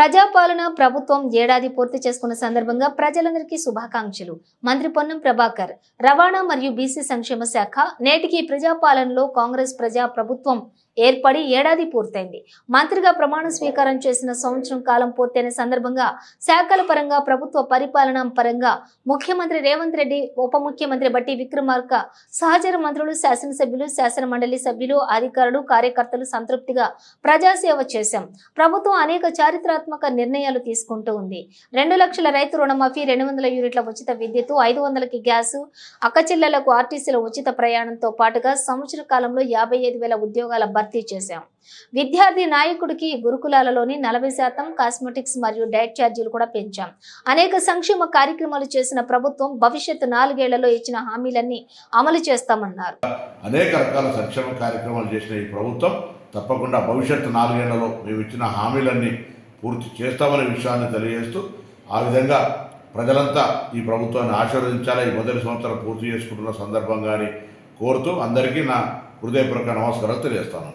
ప్రజాపాలన ప్రభుత్వం ఏడాది పూర్తి చేసుకున్న సందర్భంగా ప్రజలందరికీ శుభాకాంక్షలు. మంత్రి పొన్నం ప్రభాకర్ రవాణా మరియు బీసీ సంక్షేమ శాఖ నేటికి ప్రజాపాలనలో కాంగ్రెస్ ప్రజా ప్రభుత్వం ఏర్పడి ఏడాది పూర్తయింది. మంత్రిగా ప్రమాణ స్వీకారం చేసిన సంవత్సరం కాలం పూర్తయిన సందర్భంగా శాఖల పరంగా ప్రభుత్వ పరిపాలన పరంగా ముఖ్యమంత్రి రేవంత్ రెడ్డి ఉప ముఖ్యమంత్రి బట్టి విక్రమార్క సహచర మంత్రులు శాసనసభ్యులు శాసన మండలి సభ్యులు అధికారులు కార్యకర్తలు సంతృప్తిగా ప్రజాసేవ చేశాం. ప్రభుత్వం అనేక చారిత్రాత్మక నిర్ణయాలు తీసుకుంటూ ఉంది. రెండు లక్షల రైతు రుణమాఫీ రెండు వందల యూనిట్ల ఉచిత విద్యుత్ ఐదు వందలకి గ్యాసు అక్కచెల్లెలకు ఆర్టీసీల ఉచిత ప్రయాణంతో పాటుగా సంవత్సర కాలంలో యాభై ఐదు వేల ఉద్యోగాల భర్తీ చేశాం. విద్యార్థి నాయకుడికి గురుకులాలలోని నలభై శాతం కాస్మెటిక్స్ మరియు డైట్ ఛార్జీలు కూడా పెంచాం. అనేక సంక్షేమ కార్యక్రమాలు చేసిన ప్రభుత్వం భవిష్యత్తు నాలుగేళ్ళలో ఇచ్చిన హామీలన్నీ అమలు చేస్తామన్నారు. అనేక రకాల సంక్షేమ కార్యక్రమాలు చేసిన ఈ ప్రభుత్వం తప్పకుండా భవిష్యత్తు నాలుగేళ్ళలో మేము ఇచ్చిన హామీలన్నీ పూర్తి చేస్తామనే విషయాన్ని తెలియజేస్తూ ఆ విధంగా ప్రజలంతా ఈ ప్రభుత్వాన్ని ఆశీర్వదించాలా ఈ మొదటి సంవత్సరం పూర్తి చేసుకుంటున్న సందర్భంగాని కోరుతూ అందరికీ నా హృదయపూర్వక నమస్కారాలు తెలియజేస్తాను.